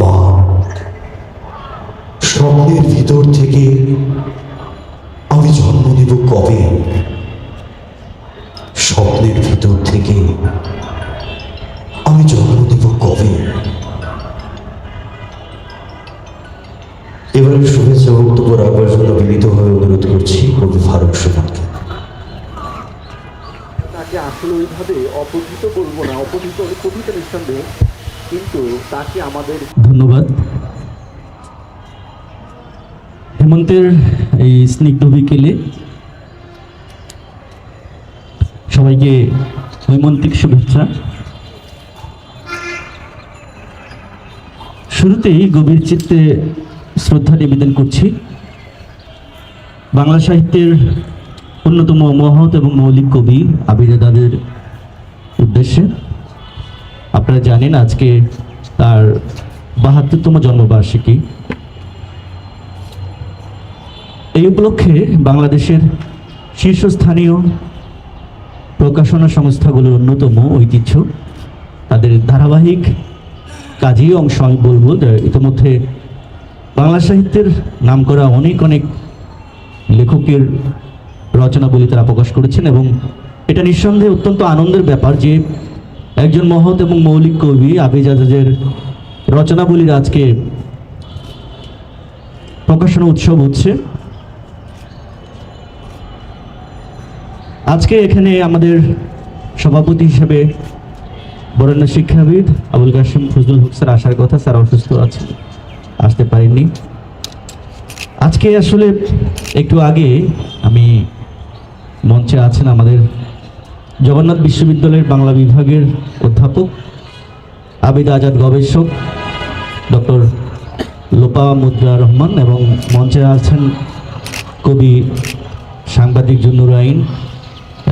মা, স্বপ্নের ভিতর থেকে আমি জন্ম নেব কবে? স্বপ্নের ভিতর থেকে আমি জন্ম নেব কবে? এবারে শুভেচ্ছা বক্তব্য রাখবার জন্য বিনীত হয়ে অনুরোধ করছি কবি ফারুক সুমনকে। তাকে আসলে ওইভাবে অপঠিত বলব না অপঠিত কথিত নিঃসন্দেহে কিন্তু তাকে আমাদের ধন্যবাদ। হেমন্তের এই স্নিগ্ধ বিকেলে সবাইকে হৈমন্তিক শুভেচ্ছা। শুরুতেই গভীর চিত্তে শ্রদ্ধা নিবেদন করছি। বাংলা সাহিত্যের অন্যতম মহৎ এবং মৌলিক কবি আবিদাদাদের উদ্দেশ্যে। আপনারা জানেন আজকে তার বাহাত্তরতম জন্মবার্ষিকী। এই উপলক্ষে বাংলাদেশের শীর্ষস্থানীয় প্রকাশনা সংস্থাগুলোর অন্যতম ঐতিহ্য, তাদের ধারাবাহিক কাজেই অংশ আমি বলব ইতিমধ্যে বাংলা সাহিত্যের নাম করা অনেক অনেক লেখকের রচনাবলী তারা প্রকাশ করেছেন এবং এটা নিঃসন্দেহে অত্যন্ত আনন্দের ব্যাপার যে একজন মহৎ এবং মৌলিক কবি আবিজ আজাদের রচনাবলীর আজকে প্রকাশনা উৎসব হচ্ছে। আজকে এখানে আমাদের সভাপতি হিসেবে বরেণ্য শিক্ষাবিদ আবুল কাশিম ফজলুল হক স্যার আসার কথা, স্যার অসুস্থ আছেন, আসতে পারেননি। আজকে আসলে একটু আগে আমি মঞ্চে আছেন আমাদের জগন্নাথ বিশ্ববিদ্যালয়ের বাংলা বিভাগের অধ্যাপক, আবিদ আজাদ গবেষক, ডক্টর লোপা মুদ্রা রহমান এবং মঞ্চে আছেন কবি সাংবাদিক জুন্নুর আইন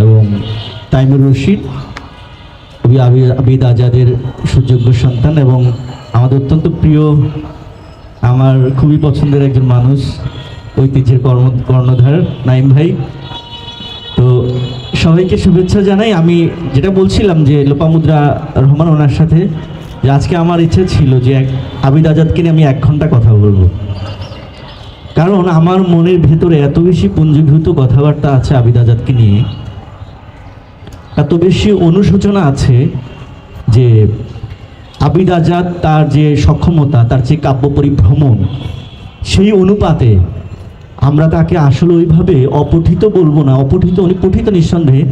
এবং তাইমুর রশিদ, কবি আবিদ আজাদের সুযোগ্য সন্তান এবং আমাদের অত্যন্ত প্রিয়, আমার খুবই পছন্দের একজন মানুষ, ঐতিহ্যের কর্ম, কর্ণধার নাইম ভাই। সবাইকে শুভেচ্ছা জানাই। আমি যেটা বলছিলাম যে লোপামুদ্রা রহমান ওনার সাথে, যে আজকে আমার ইচ্ছে ছিল যে এক আবিদ আজাদকে নিয়ে আমি এক ঘণ্টা কথা বলব। কারণ আমার মনের ভেতরে এত বেশি পুঞ্জীভূত কথাবার্তা আছে আবিদ আজাদকে নিয়ে। এত বেশি অনুশোচনা আছে যে আবিদ আজাদ তার যে সক্ষমতা, তার যে কাব্য পরিভ্রমণ সেই অনুপাতে আমরা তাকে আসলে ওইভাবে অপঠিত বলব না, অপঠিত উনি পঠিত নিঃসন্দেহে,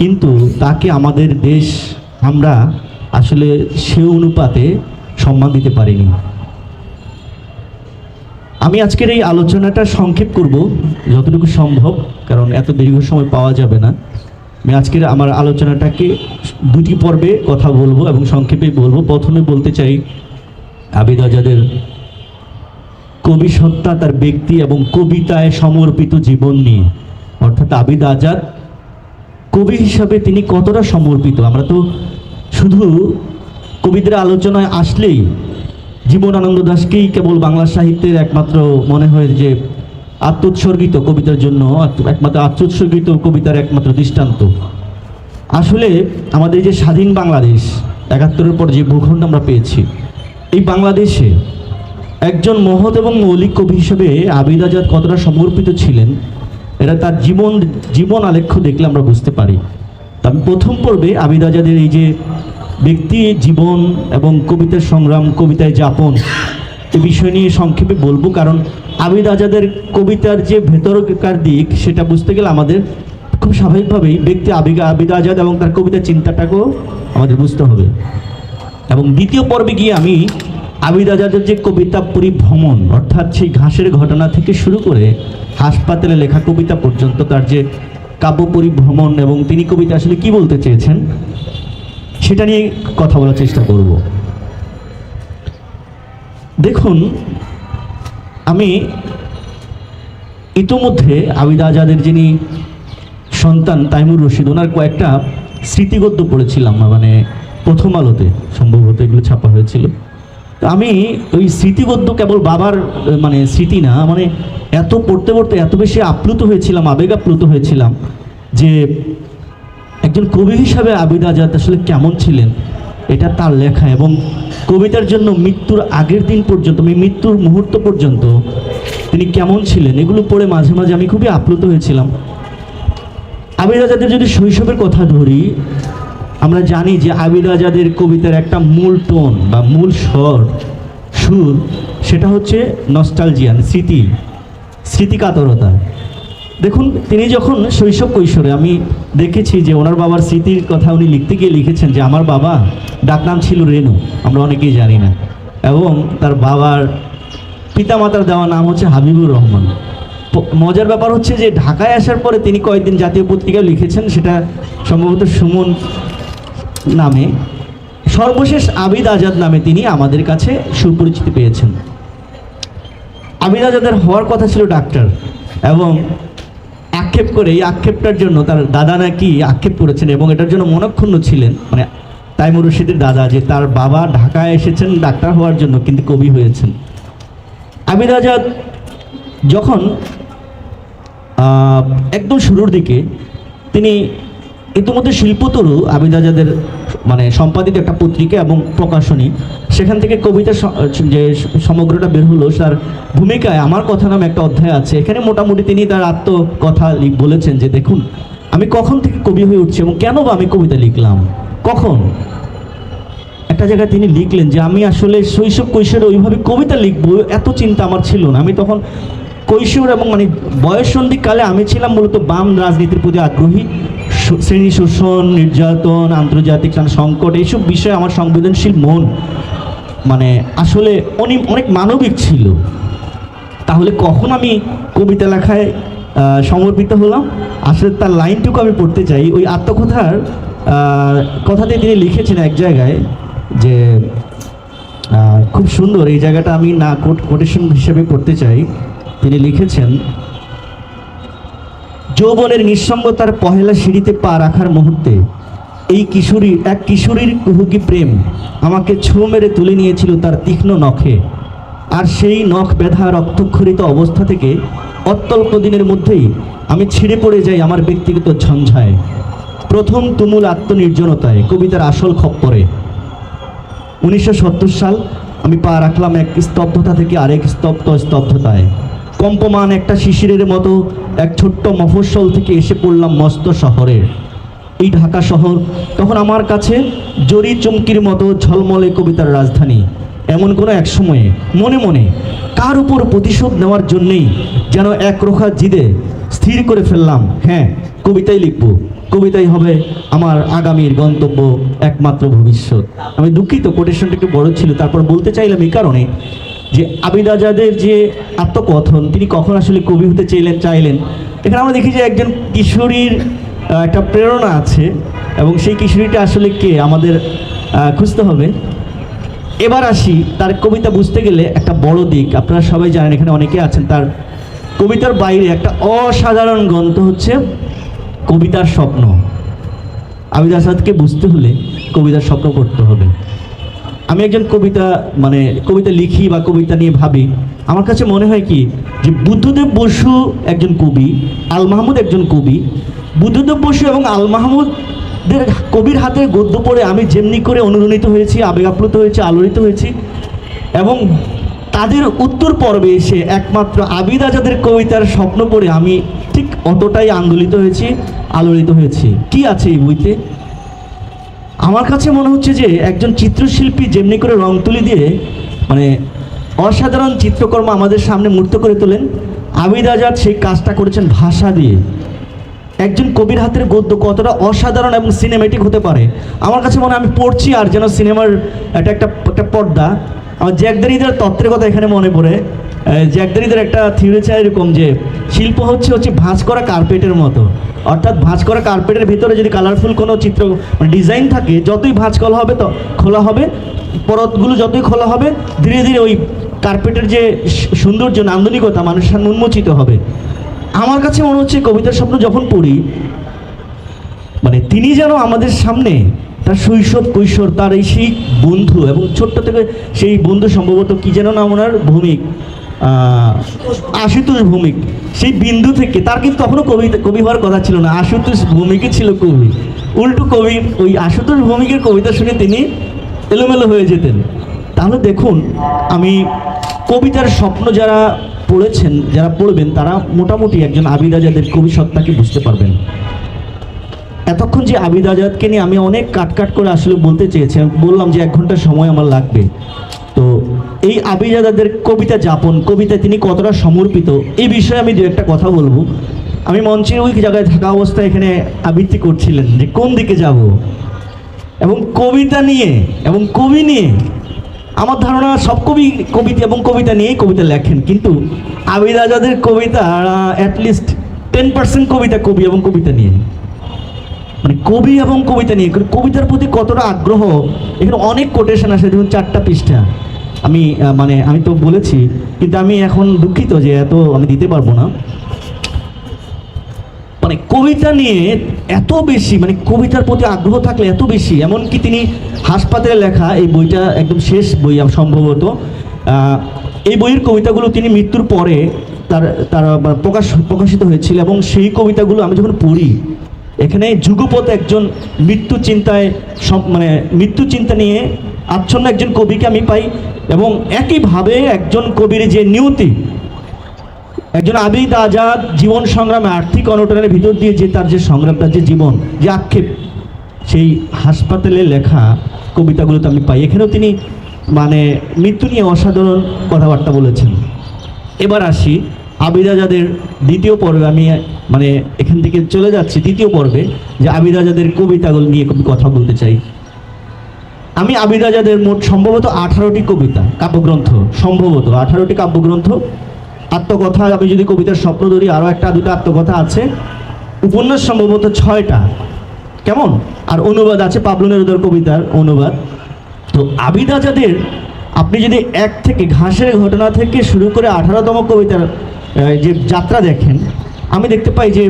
কিন্তু তাকে আমাদের দেশ আমরা আসলে সে অনুপাতে সম্মান দিতে পারিনি। আমি আজকের এই আলোচনাটা সংক্ষেপ করব, যতটুকু সম্ভব, কারণ এত দীর্ঘ সময় পাওয়া যাবে না। আমি আজকের আমার আলোচনাটাকে দুটি পর্বে কথা বলব এবং সংক্ষেপে বলব। প্রথমে বলতে চাই আবিদ আজাদের কবি সত্তা তার ব্যক্তি এবং কবিতায় সমর্পিত জীবন নিয়ে। অর্থাৎ আবিদ আজাদ কবি হিসাবে তিনি কতটা সমর্পিত? আমরা তো শুধু কবিদের আলোচনায় আসলেই জীবনানন্দ দাসকেই কেবল বাংলা সাহিত্যের একমাত্র মনে হয় যে আত্মোৎসর্গিত কবিতার জন্য একমাত্র আত্মোৎসর্গিত কবিতার একমাত্র দৃষ্টান্ত। আসলে আমাদের যে স্বাধীন বাংলাদেশ, একাত্তরের পর যে ভূখণ্ড আমরা পেয়েছি, এই বাংলাদেশে একজন মহৎ এবং মৌলিক কবি হিসেবে আবিদ আজাদ কতটা সমর্পিত ছিলেন, এটা তার জীবন জীবন আলেখ্য দেখলে আমরা বুঝতে পারি। আমি প্রথম পর্বে আবিদ আজাদের এই যে ব্যক্তি, জীবন এবং কবিতার সংগ্রাম, কবিতায় যাপন এই বিষয় নিয়ে সংক্ষেপে বলব, কারণ আবিদ আজাদের কবিতার যে ভেতরকার দিক, সেটা বুঝতে গেলে আমাদের খুব স্বাভাবিকভাবেই ব্যক্তি আবিদ আবিদ আজাদ এবং তার কবিতার চিন্তাটাকেও আমাদের বুঝতে হবে। এবং দ্বিতীয় পর্বে গিয়ে আমি আবিদ আজাদের যে কবিতা পরিভ্রমণ, অর্থাৎ সেই ঘাসের ঘটনা থেকে শুরু করে হাসপাতালে লেখা কবিতা পর্যন্ত তার যে কাব্য পরিভ্রমণ এবং তিনি কবিতা আসলে কি বলতে চেয়েছেন, সেটা নিয়ে কথা বলার চেষ্টা করব। দেখুন, আমি ইতোমধ্যে আবিদ আজাদের যিনি সন্তান তাইমুর রশিদ, ওনার কয়েকটা স্মৃতিগদ্য পড়েছিলাম মানে প্রথম আলোতে, সম্ভবত এগুলো ছাপা হয়েছিল। আমি ওই স্মৃতিবদ্ধ কেবল বাবার মানে স্মৃতি না মানে এত পড়তে পড়তে এত বেশি আপ্লুত হয়েছিলাম আবেগ আপ্লুত হয়েছিলাম যে একজন কবি হিসাবে আবিদ আজাদ আসলে কেমন ছিলেন, এটা তার লেখা এবং কবিতার জন্য মৃত্যুর আগের দিন পর্যন্ত মানে মৃত্যুর মুহূর্ত পর্যন্ত তিনি কেমন ছিলেন, এগুলো পড়ে মাঝে মাঝে আমি খুবই আপ্লুত হয়েছিলাম। আবির আজাদের যদি শৈশবের কথা ধরি আমরা জানি যে আবিদ আজাদের কবিতার একটা মূল টোন বা মূল স্বর, সুর, সেটা হচ্ছে নস্টালজিয়ান স্মৃতি, স্মৃতিকাতরতা। দেখুন, তিনি যখন শৈশব কৈশোরে আমি দেখেছি যে ওনার বাবার স্মৃতির কথা উনি লিখতে গিয়ে লিখেছেন যে, আমার বাবা ডাকনাম ছিল রেনু আমরা অনেকেই জানি না। এবং তার বাবার পিতামাতার দেওয়া নাম হচ্ছে হাবিবুর রহমান। মজার ব্যাপার হচ্ছে যে ঢাকায় আসার পরে তিনি কয়েকদিন জাতীয় পত্রিকায় লিখেছেন, সেটা সম্ভবত সুমন নামে সর্বশেষ আবিদ আজাদ নামে তিনি আমাদের কাছে সুপরিচিতি পেয়েছেন। আবিদ আজাদের হওয়ার কথা ছিল ডাক্তার এবং আক্ষেপ করে এই আক্ষেপটার জন্য তার দাদা নাকি আক্ষেপ করেছেন এবং এটার জন্য মনক্ষুণ্ণ ছিলেন। মানে তাইমুর রশিদের দাদা যে তার বাবা ঢাকায় এসেছেন ডাক্তার হওয়ার জন্য কিন্তু কবি হয়েছেন। আবিদ আজাদ যখন একদম শুরুর দিকে তিনি ইতিমধ্যে শিল্পতরু আবিদ আজাদের মানে সম্পাদিত একটা পত্রিকা এবং প্রকাশনী। সেখান থেকে কবিতা যে সমগ্রটা বের হলো, তার ভূমিকায় আমার কথা নামে একটা অধ্যায় আছে। এখানে মোটামুটি তিনি তার আত্মকথা বলেছেন যে, দেখুন, আমি কখন থেকে কবি হয়ে উঠছি এবং কেন বা আমি কবিতা লিখলাম? কখন? একটা জায়গায় তিনি লিখলেন যে, আমি আসলে শৈশব কৈশোরে ওইভাবে কবিতা লিখব, এত চিন্তা আমার ছিল না। আমি তখন কৈশোর এবং মানে বয়ঃসন্ধিকালে আমি ছিলাম মূলত বাম রাজনীতির প্রতি আগ্রহী। শ্রেণি শোষণ, নির্যাতন, আন্তর্জাতিক সংকট, এইসব বিষয়ে আমার সংবেদনশীল মন। মানে আসলে অনেক অনেক মানবিক ছিল। তাহলে কখন আমি কবিতা লেখায় সমর্পিত হলাম? আসলে তার লাইনটুকু আমি পড়তে চাই। ওই আত্মকথার কথাতে তিনি লিখেছেন এক জায়গায় যে খুব সুন্দর, এই জায়গাটা আমি না কোট কোটেশন হিসেবে করতে চাই। তিনি লিখেছেন যৌবনের নিঃসঙ্গতার পহেলা সিঁড়িতে পা রাখার মুহূর্তে এই কিশোরী, এক কিশোরীর কুহুকি প্রেম আমাকে ছো মেরে তুলে নিয়েছিল তার তীক্ষ্ণ নখে। আর সেই নখ ব্যথা রক্তক্ষরিত অবস্থা থেকে অত্যল্প দিনের মধ্যেই আমি ছিঁড়ে পড়ে যাই আমার ব্যক্তিগত ঝঞ্ঝায়। প্রথম তুমুল আত্মনির্জনতায় কবিতার আসল খপ্পরে। উনিশশো সত্তর সাল আমি পা রাখলাম এক স্তব্ধতা থেকে আরেক স্তব্ধ স্তব্ধতায়। কম্পমান একটা শিশিরের মতো এক ছোট্ট মফস্বল থেকে এসে পড়লাম মস্ত শহরের এই ঢাকা শহর তখন আমার কাছে জরি চুমকির মতো ঝলমলে কবিতার রাজধানী। এমন কোনো এক সময়ে, মনে মনে, কার উপর প্রতিশোধ নেওয়ার জন্যেই যেন এক রোখা জিদে স্থির করে ফেললাম। হ্যাঁ কবিতাই লিখব। কবিতাই হবে আমার আগামীর গন্তব্য একমাত্র ভবিষ্যৎ। আমি দুঃখিত কোটেশনটা একটু বড় ছিল, তারপর বলতে চাইলাম এই কারণে যে আবিদ আজাদের যে আত্মকথন, তিনি কখন আসলে কবি হতে চাইলেন চাইলেন? এখানে আমরা দেখি যে একজন কিশোরীর একটা প্রেরণা আছে, এবং সেই কিশোরীটা আসলে কে? আমাদের খুঁজতে হবে। এবার আসি, তার কবিতা বুঝতে গেলে একটা বড় দিক। আপনারা সবাই জানেন, এখানে অনেকে আছেন, তার কবিতার বাইরে একটা অসাধারণ গ্রন্থ হচ্ছে কবিতার স্বপ্ন। আবিদ আসাদকে বুঝতে হলে কবিতার স্বপ্ন করতে হবে। আমি একজন কবিতা মানে কবিতা লিখি বা কবিতা নিয়ে ভাবি, আমার কাছে মনে হয় কি যে বুদ্ধদেব বসু একজন কবি, আল মাহমুদ একজন কবি। বুদ্ধদেব বসু এবং আল মাহমুদের কবির হাতে গদ্য পড়ে আমি যেমনি করে অনুরণিত হয়েছি, আবেগ আপ্লুত হয়েছি, আলোড়িত হয়েছি এবং তাদের উত্তর পর্বে এসে একমাত্র আবিদ আজাদের কবিতার স্বপ্ন পড়ে আমি ঠিক অতটাই আন্দোলিত হয়েছি, আলোড়িত হয়েছি। কি আছে এই বইতে? আমার কাছে মনে হচ্ছে যে একজন চিত্রশিল্পী যেমনি করে রং তুলি দিয়ে মানে অসাধারণ চিত্রকর্ম আমাদের সামনে মূর্ত করে তোলেন, আবিদ আজাদ সেই কাজটা করেছেন ভাষা দিয়ে। একজন কবির হাতের গদ্য কতটা অসাধারণ এবং সিনেমেটিক হতে পারে। আমার কাছে মনে হয় আমি পড়ছি আর যেন সিনেমার একটা একটা একটা পর্দা। আমার জ্যাকদারিদের তত্ত্বের কথা এখানে মনে পড়ে। জ্যাকদারিদের একটা থিওরি চাই এরকম যে, শিল্প হচ্ছে হচ্ছে ভাঁজ করা কার্পেটের মতো। অর্থাৎ ভাঁজ করা কার্পেটের ভিতরে যদি কালারফুল কোনো চিত্র মানে ডিজাইন থাকে, যতই ভাঁজ করা হবে, তো খোলা হবে, পরতগুলো যতই খোলা হবে, ধীরে ধীরে ওই কার্পেটের যে সৌন্দর্য, নান্দনিকতা, মানুষের সামনে উন্মোচিত হবে। আমার কাছে মনে হচ্ছে কবিতার স্বপ্ন যখন পড়ি মানে তিনি যেন আমাদের সামনে তার শৈশব কৈশোর, তার এই সেই বন্ধু এবং ছোট্ট থেকে সেই বন্ধু সম্ভবত কি যেন নাম ওনার? ভূমিক। আশুতোষ ভূমিক। সেই বিন্দু থেকে, তার কিন্তু কখনো কবি কবি হওয়ার কথা ছিল না। আশুতোষ ভৌমিকই ছিল কবি। উল্টো কবি, ওই আশুতোষ ভূমিকের কবিতা শুনে তিনি এলোমেলো হয়ে যেতেন। তাহলে দেখুন, আমি কবিতার স্বপ্ন যারা পড়েছেন, যারা পড়বেন, তারা মোটামুটি একজন আবিদ যাদের কবি সত্তাকে বুঝতে পারবেন। এতক্ষণ যে আবিদ আজাদকে নিয়ে আমি অনেক কাট কাট করে আসলে বলতে চেয়েছি বললাম যে এক ঘণ্টা সময় আমার লাগবে। তো এই আবিদ আজাদের কবিতা যাপন কবিতা তিনি কতটা সমর্পিত, এই বিষয়ে আমি দু একটা কথা বলব। আমি মঞ্চের ওই জায়গায় থাকা অবস্থায় এখানে আবৃত্তি করছিলেন যে কোন দিকে যাব। এবং কবিতা নিয়ে, এবং কবি নিয়ে, আমার ধারণা সব কবি, কবিতা এবং কবিতা নিয়েই কবিতা লেখেন, কিন্তু আবিদ আজাদের কবিতা অ্যাটলিস্ট টেন পার্সেন্ট কবিতা কবি এবং কবিতা নিয়ে। মানে কবি এবং কবিতা নিয়ে কবিতার প্রতি কতটা আগ্রহ, এখানে অনেক কোটেশন আসে যেমন চারটা পৃষ্ঠা। আমি মানে আমি তো বলেছি, কিন্তু আমি এখন দুঃখিত যে এত আমি দিতে পারব না। মানে কবিতা নিয়ে এত বেশি মানে কবিতার প্রতি আগ্রহ থাকলে এত বেশি, এমনকি তিনি হাসপাতালে লেখা এই বইটা একদম শেষ বই সম্ভবত এই বইয়ের কবিতাগুলো তিনি মৃত্যুর পরে তার তার প্রকাশ, প্রকাশিত হয়েছিল এবং সেই কবিতাগুলো আমি যখন পড়ি এখানে যুগপথ একজন মৃত্যু চিন্তায় মানে মৃত্যু চিন্তা নিয়ে আচ্ছন্ন একজন কবিকে আমি পাই এবং একইভাবে একজন কবির যে নিয়তি, একজন আবিদ আজাদ জীবন সংগ্রামে আর্থিক অনটনের ভিতর দিয়ে যে তার যে সংগ্রাম, তার যে জীবন, যে আক্ষেপ, সেই হাসপাতালে লেখা কবিতাগুলোতে আমি পাই। এখানেও তিনি মানে মৃত্যু নিয়ে অসাধারণ কথাবার্তা বলেছেন। এবার আসি আবিদ আজাদের দ্বিতীয় পর্বে। আমি মানে এখান থেকে চলে যাচ্ছি তৃতীয় পর্বে, যে আবিদ আজাদের কবিতাগুলো নিয়ে কথা বলতে চাই। আমি আবিদ আজাদের মোট সম্ভবত আঠারোটি কবিতা, কাব্যগ্রন্থ, সম্ভবত আঠারোটি কাব্যগ্রন্থ। আত্মকথা, আমি যদি কবিতার স্বপ্ন ধরি, আরও একটা, দুটো আত্মকথা আছে। উপন্যাস সম্ভবত ছয়টা। কেমন? আর অনুবাদ আছে পাবলু নেরুদার কবিতার অনুবাদ। তো আবিদ আজাদের আপনি যদি এক থেকে, ঘাসের ঘটনা থেকে শুরু করে আঠারোতম কবিতার যে যাত্রা দেখেন আমি দেখতে পাই যে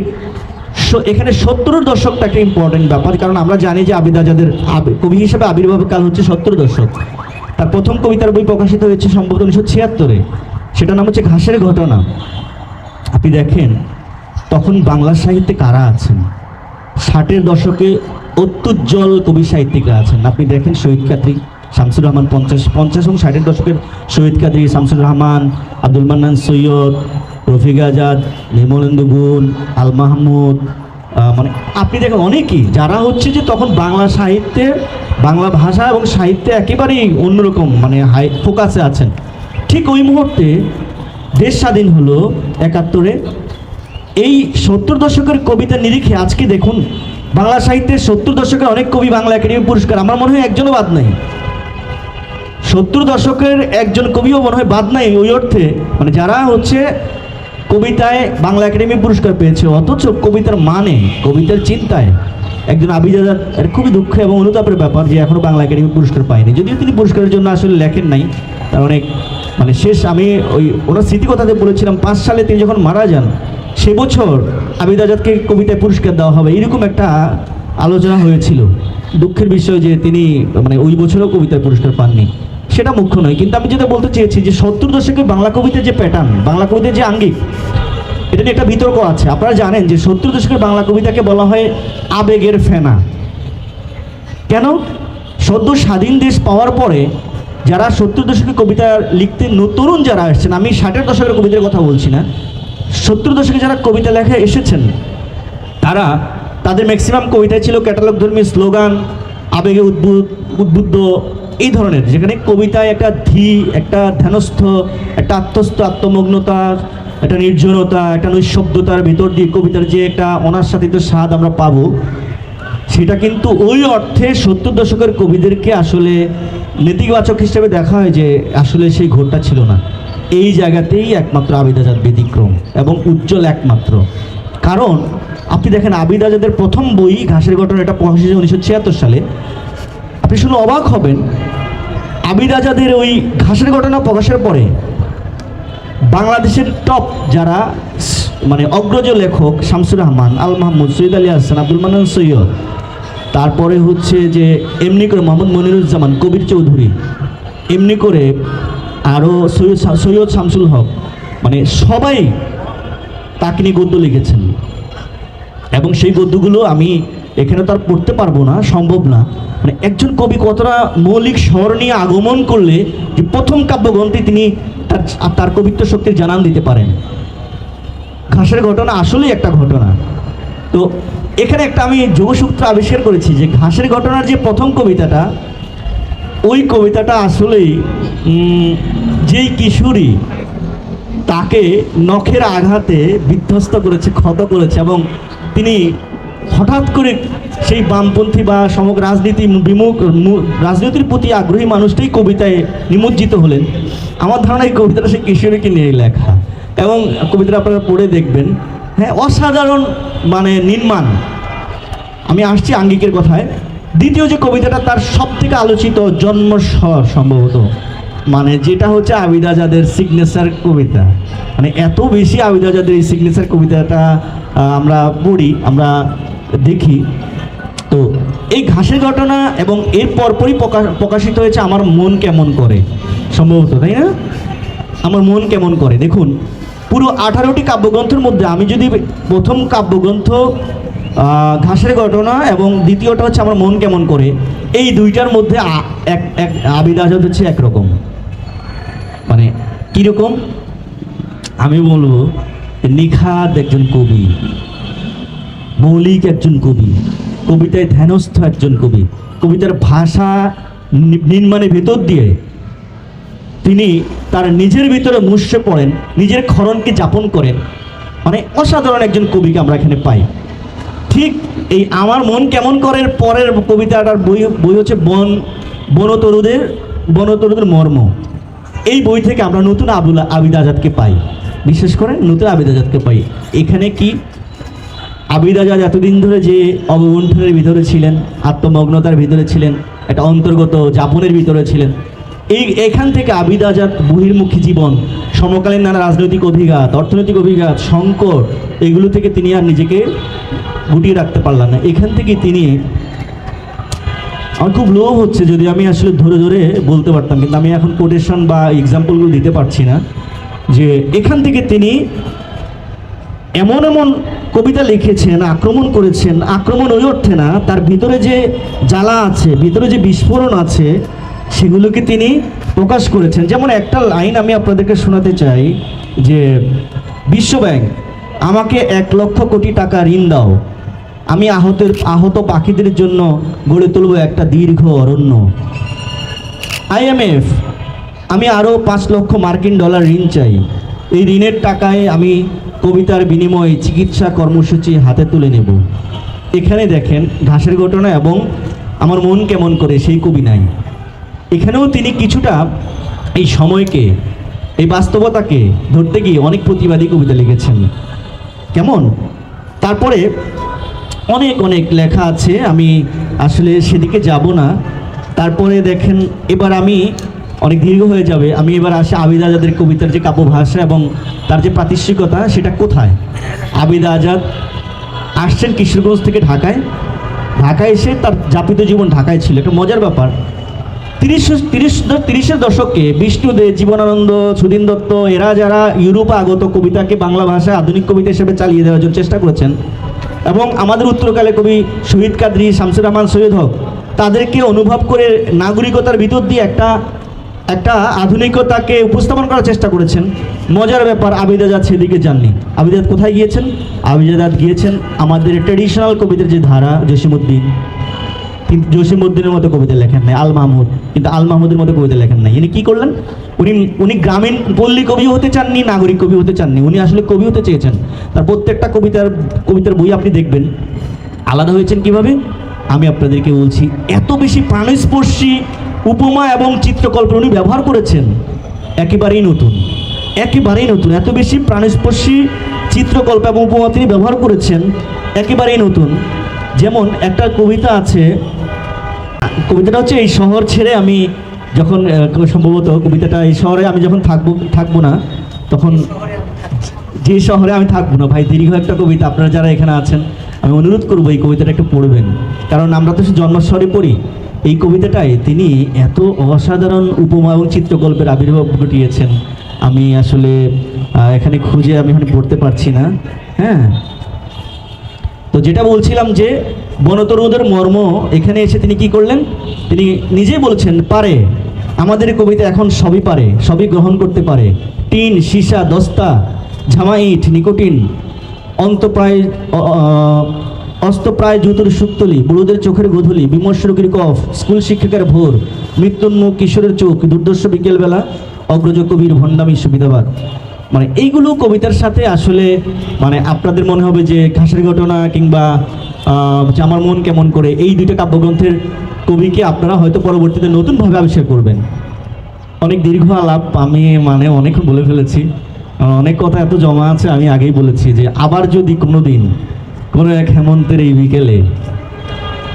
এখানে সত্তরের দশকটা একটা ইম্পর্টেন্ট ব্যাপার, কারণ আমরা জানি যে আবিদ আজাদের কবি হিসেবে আবির্ভাব কাল হচ্ছে সত্তর দশক। তার প্রথম কবিতার বই প্রকাশিত হয়েছে সম্ভবত উনিশশো ছিয়াত্তরে। সেটার নাম হচ্ছে ঘাসের ঘটনা। আপনি দেখেন, তখন বাংলা সাহিত্যে কারা আছেন? ষাটের দশকে অত্যুজ্জ্বল কবি সাহিত্যিকরা আছেন। আপনি দেখেন শহীদ কাদরি শামসুর রহমান পঞ্চাশ পঞ্চাশ এবং ষাটের দশকের শহীদ কাদরি শামসুর রহমান, আব্দুল মান্নান সৈয়দ রফিক আজাদ নির্মলেন্দু গুণ আল মাহমুদ মানে আপনি দেখেন অনেকেই, যারা হচ্ছে যে তখন বাংলা সাহিত্যে, বাংলা ভাষা এবং সাহিত্যে একেবারেই অন্যরকম মানে হাই ফোকাসে আছেন। ঠিক ওই মুহূর্তে দেশ স্বাধীন হলো একাত্তরে। এই সত্তর দশকের কবিতা নিরিখে আজকে দেখুন, বাংলা সাহিত্যের সত্তর দশকের অনেক কবি বাংলা একাডেমি পুরস্কার, আমার মনে হয় একজনও বাদ নাই। সত্তর দশকের একজন কবিও মনে হয় বাদ নাই, ওই অর্থে মানে যারা হচ্ছে কবিতায় বাংলা একাডেমি পুরস্কার পেয়েছে, অথচ কবিতার মানে কবিতার চিন্তায় একজন আবিদাদার এর খুবই দুঃখ এবং অনুতাপের ব্যাপার যে এখনও বাংলা একাডেমি পুরস্কার পায়নি। যদিও তিনি পুরস্কারের জন্য আসলে লেখেন নাই, তার অনেক মানে শেষ আমি ওই ওনার স্মৃতি কথাতে বলেছিলাম, পাঁচ সালে তিনি যখন মারা যান, সে বছর আবিদ আজাদকে কবিতায় পুরস্কার দেওয়া হবে, এরকম একটা আলোচনা হয়েছিল। দুঃখের বিষয় যে তিনি মানে ওই বছরও কবিতায় পুরস্কার পাননি। সেটা মুখ্য নয়, কিন্তু আমি যেটা বলতে চেয়েছি যে সত্তর দশকে বাংলা কবিতার যে প্যাটার্ন বাংলা কবিতার যে আঙ্গিক এটা একটা বিতর্ক আছে। আপনারা জানেন যে সত্তর দশকের বাংলা কবিতাকে বলা হয় আবেগের ফেনা। কেন? সদ্য স্বাধীন দেশ পাওয়ার পরে যারা সত্তর দশকের কবিতা লিখতে তরুণ যারা আসছেন আমি ষাটের দশকের কবিতার কথা বলছি না। সত্তর দশকে যারা কবিতা লেখা এসেছেন, তারা তাদের ম্যাক্সিমাম কবিতায় ছিল ক্যাটালগ ধর্মী স্লোগান আবেগে উদ্বুদ্ধ উদ্বুদ্ধ, এই ধরনের। যেখানে কবিতায় একটা ধী, একটা ধ্যানস্থ, একটা আত্মস্থ, আত্মমগ্নতা একটা নির্জনতা, একটা নৈশব্দতার ভিতর দিয়ে কবিতার যে একটা অনাস্বাদিত স্বাদ আমরা পাবো, সেটা কিন্তু ওই অর্থে সত্তর দশকের কবিদেরকে আসলে নেতিবাচক হিসেবে দেখা হয় যে আসলে সেই ঘোরটা ছিল না। এই জায়গাতেই একমাত্র আবিদ আজাদ ব্যতিক্রম এবং উজ্জ্বল একমাত্র। কারণ আপনি দেখেন, আবিদ আজাদের প্রথম বই ঘাসের ঘটনা এটা প্রকাশিত উনিশশো ছিয়াত্তর সালে। আপনি শুনে অবাক হবেন, আবিদ আজাদের ওই ঘাসের ঘটনা প্রকাশের পরে বাংলাদেশের টপ যারা মানে অগ্রজ লেখক শামসুর রহমান, আল মাহমুদ, সৈয়দ আলী হাসান, আব্দুল মান্নান সৈয়দ। তারপরে হচ্ছে যে এমনি করে মোহাম্মদ মনিরুজ্জামান, কবির চৌধুরী। এমনি করে আরও সৈয়দ সৈয়দ শামসুল হক। মানে সবাই তাকে নিয়ে গদ্য লিখেছেন। এবং সেই গদ্যগুলো আমি এখানে তো আর পড়তে পারব না, সম্ভব না। মানে একজন কবি কতটা মৌলিক স্বর নিয়ে আগমন করলে যে প্রথম কাব্যগ্রন্থে তিনি তার তার কবিত্ব শক্তির জানান দিতে পারেন। ঘাসের ঘটনা আসলেই একটা ঘটনা। তো এখানে একটা আমি যোগসূত্র আবিষ্কার করেছি যে ঘাসের ঘটনার যে প্রথম কবিতাটা, ওই কবিতাটা আসলেই যেই কিশোরী তাকে নখের আঘাতে বিধ্বস্ত করেছে, ক্ষত করেছে এবং তিনি হঠাৎ করে সেই বামপন্থী বা সমগ্র রাজনীতি বিমুখ, রাজনীতির প্রতি আগ্রহী মানুষটাই কবিতায় নিমজ্জিত হলেন। আমার ধারণা এই কবিতাটা সেই কিশোরীকে নিয়ে লেখা। এবং কবিতাটা আপনারা পড়ে দেখবেন হ্যাঁ অসাধারণ মানে নির্মাণ। আমি আসছি আঙ্গিকের কথায়। দ্বিতীয় যে কবিতাটা তার সব থেকে আলোচিত জন্মস্বর সম্ভবত মানে যেটা হচ্ছে আবিদ আজাদের সিগনেচার কবিতা। মানে এত বেশি আবিদ আজাদের এই সিগনেচার কবিতাটা আমরা পড়ি, আমরা দেখি। তো এই ঘাসের ঘটনা এবং এর পরপরই প্রকাশ প্রকাশিত হয়েছে আমার মন কেমন করে। সম্ভবত, তাই না? আমার মন কেমন করে? দেখুন, পুরো আঠারোটি কাব্যগ্রন্থের মধ্যে আমি যদি প্রথম কাব্যগ্রন্থ ঘাসের ঘটনা এবং দ্বিতীয়টা হচ্ছে আমার মন কেমন করে, এই দুইটার মধ্যে এক এক, আবিদ হচ্ছে একরকম। মানে কীরকম? আমি বলব, নিখাদ একজন কবি, মৌলিক একজন কবি, কবিতায় ধ্যানস্থ একজন কবি, কবিতার ভাষা নির্মাণের ভেতর দিয়ে তিনি তার নিজের ভিতরে মুষড়ে পড়েন, নিজের ক্ষরণকে যাপন করেন। মানে অসাধারণ একজন কবিকে আমরা এখানে পাই। ঠিক এই আমার মন কেমন করের পরের কবিতাটার বই বই হচ্ছে বন, বনতরুদের বনতরুদের মর্ম। এই বই থেকে আমরা নতুন আবুল আবিদ আজাদকে পাই। বিশেষ করে নতুন আবিদ আজাদকে পাই। এখানে কি? আবিদ আজাদ এতদিন ধরে যে অবগুণ্ঠনের ভিতরে ছিলেন, আত্মমগ্নতার ভিতরে ছিলেন, একটা অন্তর্গত যাপনের ভিতরে ছিলেন এই এখান থেকে আবিদ আজাদ বহির্মুখী জীবন, সমকালীন নানা রাজনৈতিক অভিঘাত, অর্থনৈতিক অভিঘাত, সংকট, এগুলো থেকে তিনি আর নিজেকে গুটিয়ে রাখতে পারলেন না। এখান থেকে তিনি, আমার খুব লোভ হচ্ছে যদি আমি আসলে ধরে ধরে বলতে পারতাম, কিন্তু আমি এখন কোটেশন বা এক্সাম্পলগুলো দিতে পারছি না, যে এখান থেকে তিনি এমন এমন কবিতা লিখেছেন, আক্রমণ করেছেন, আক্রমণ ওই অর্থে না, তার ভিতরে যে জ্বালা আছে, ভিতরে যে বিস্ফোরণ আছে সেগুলোকে তিনি প্রকাশ করেছেন। যেমন একটা লাইন আমি আপনাদেরকে শোনাতে চাই যে বিশ্বব্যাংক আমাকে এক লক্ষ কোটি টাকা ঋণ দাও। আমি আহতের, আহত পাখিদের জন্য গড়ে তুলব একটা দীর্ঘ অরণ্য। আইএমএফ আমি আরও পাঁচ লক্ষ মার্কিন ডলার ঋণ চাই। এই ঋণের টাকায় আমি কবিতার বিনিময়ে চিকিৎসা কর্মসূচি হাতে তুলে নেব। এখানে দেখেন ঘাসের ঘটনা এবং আমার মন কেমন করে সেই কবি নাই। এখানেও তিনি কিছুটা এই সময়কে, এই বাস্তবতাকে ধরতে গিয়ে অনেক প্রতিবাদী কবিতা লিখেছেন। কেমন? তারপরে অনেক অনেক লেখা আছে, আমি আসলে সেদিকে যাব না। তারপরে দেখেন, এবার আমি, অনেক দীর্ঘ হয়ে যাবে, আমি এবার আসি আবিদ আজাদের কবিতার যে কাব্য ভাষা এবং তার যে প্রাতিষ্ঠিকতা সেটা কোথায়? আবিদ আজাদ আসছেন কিশোরগঞ্জ থেকে ঢাকায়। ঢাকায় এসে তার যাপিত জীবন ঢাকায় ছিল, একটা মজার ব্যাপার। তিরিশ তিরিশ তিরিশের দশকে বিষ্ণু দে জীবনানন্দ সুদীন দত্ত, এরা যারা ইউরোপে আগত কবিতাকে বাংলা ভাষায় আধুনিক কবিতা হিসেবে চালিয়ে দেওয়ার জন্য চেষ্টা করেছেন, এবং আমাদের উত্তরকালে কবি শহীদ কাদরি, শামসুর রহমান সৈয়দ হক, তাদেরকে অনুভব করে নাগরিকতার ভিতর দিয়ে একটা একটা আধুনিকতাকে উপস্থাপন করার চেষ্টা করেছেন। মজার ব্যাপার আবিদ আজাদ সেদিকে যাননি। আবিদ আজাদ কোথায় গিয়েছেন? আবিদ আজাদ গিয়েছেন আমাদের ট্রেডিশনাল কবিতার যে ধারা জসিমুদ্দিন কিন্তু জসিমউদ্দিনের মতো কবিতা লেখেন নাই আল মাহমুদ কিন্তু আল মাহমুদের মতো কবিতা লেখেন নাই। ইনি কি করলেন? উনি উনি গ্রামীণ পল্লী কবি হতে চাননি, নাগরিক কবি হতে চাননি, উনি আসলে কবি হতে চেয়েছেন। তার প্রত্যেকটা কবিতার কবিতার বই আপনি দেখবেন। আলাদা হয়েছেন কীভাবে? আমি আপনাদেরকে বলছি, এত বেশি প্রাণস্পর্শী উপমা এবং চিত্রকল্প উনি ব্যবহার করেছেন, একেবারেই নতুন। একেবারেই নতুন। এত বেশি প্রাণস্পর্শী চিত্রকল্প এবং উপমা তিনি ব্যবহার করেছেন, একেবারেই নতুন। যেমন একটা কবিতা আছে কবিতাটা হচ্ছে এই শহর ছেড়ে আমি যখন সম্ভবত কবিতাটা এই শহরে আমি যখন থাকব থাকব না তখন যে শহরে আমি থাকব না ভাই দীর্ঘ একটা কবিতা আপনারা যারা এখানে আছেন আমি অনুরোধ করব এই কবিতাটা একটু পড়বেন। কারণ আমরা তো সে জন্মস্বরে পড়ি। এই কবিতাটায় তিনি এত অসাধারণ উপমা এবং চিত্রকল্পের আবির্ভাব ঘটিয়েছেন। আমি আসলে এখানে খুঁজে আমি এখানে পড়তে পারছি না। হ্যাঁ? তো যেটা বলছিলাম যে বনতরুদের মর্ম এখানে এসে তিনি কি করলেন? তিনি নিজেই বলছেন, পারে। আমাদের কবিতা এখন সবই পারে, সবই গ্রহণ করতে পারে। টিন, সীসা, দস্তা ঝামা ইট নিকোটিন, অন্তপ্রায় অস্তপ্রায় জুতোর সুক্তলি, বুড়োদের চোখের গোধূলি, বিমর্ষ রোগীর কফ, স্কুল শিক্ষকের ভোর, মৃত্যুন্মুখ কিশোরের চোখ, দুর্দর্শ বিকেলবেলা, অগ্রজ কবির ভণ্ডামি সুবিধাবাদ। মানে এইগুলো কবিতার সাথে আসলে মানে আপনাদের মনে হবে যে ঘাসের ঘটনা কিংবা আমার মন কেমন করে, এই দুইটা কাব্যগ্রন্থের কবিকে আপনারা হয়তো পরবর্তীতে নতুনভাবে আবিষ্কার করবেন। অনেক দীর্ঘ আলাপ, আমি মানে অনেক বলে ফেলেছি। অনেক কথা এত জমা আছে, আমি আগেই বলেছি যে আবার যদি কোনো দিন কোনো এক হেমন্তের এই বিকেলে,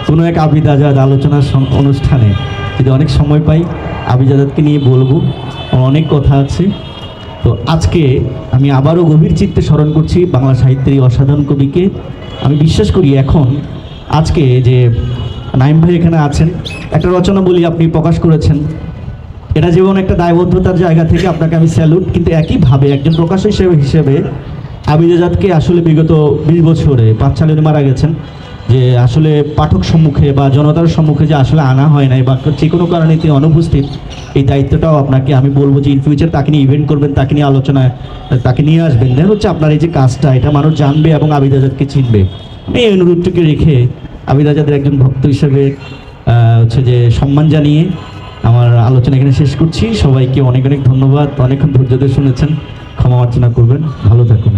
কোনো এক আবিদ আজাদ আলোচনার অনুষ্ঠানে যদি অনেক সময় পাই আবিদ আজাদকে নিয়ে বলব। অনেক কথা আছে। তো আজকে আমি আবারও গভীর চিত্তে স্মরণ করছি বাংলা সাহিত্যের এই অসাধারণ কবিকে। আমি বিশ্বাস করি এখন আজকে যে নাইম ভাই এখানে আছেন, একটা রচনা বলি আপনি প্রকাশ করেছেন। এটা যেমন একটা দায়বদ্ধতার জায়গা থেকে আপনাকে আমি স্যালুট, কিন্তু একইভাবে একজন প্রকাশ হিসেবে হিসেবে আবিদাজাদকে আসলে বিগত বিশ বছরে পাঁচ সালে মারা গেছেন। যে আসলে পাঠক সম্মুখে বা জনতার সম্মুখে যে আসলে আনা হয় নাই বা যে কোনো কারণে তিনি অনুপস্থিত, এই দায়িত্বটাও আপনাকে আমি বলব যে ইন ফিউচার তাকে নিয়ে ইভেন্ট করবেন, তাকে নিয়ে আলোচনায়, তাকে নিয়ে আসবেন। দেন হচ্ছে আপনার এই যে কাজটা, এটা মানুষ জানবে এবং আবিদাজাদকে চিনবে। এই অনুরোধটুকু রেখে আবিদাজাদের একজন ভক্ত হিসেবে হচ্ছে যে সম্মান জানিয়ে আমার আলোচনা এখানে শেষ করছি। সবাইকে অনেক অনেক ধন্যবাদ। অনেকক্ষণ ধৈর্য ধরে শুনেছেন। ক্ষমা অর্চনা করবেন। ভালো থাকুন।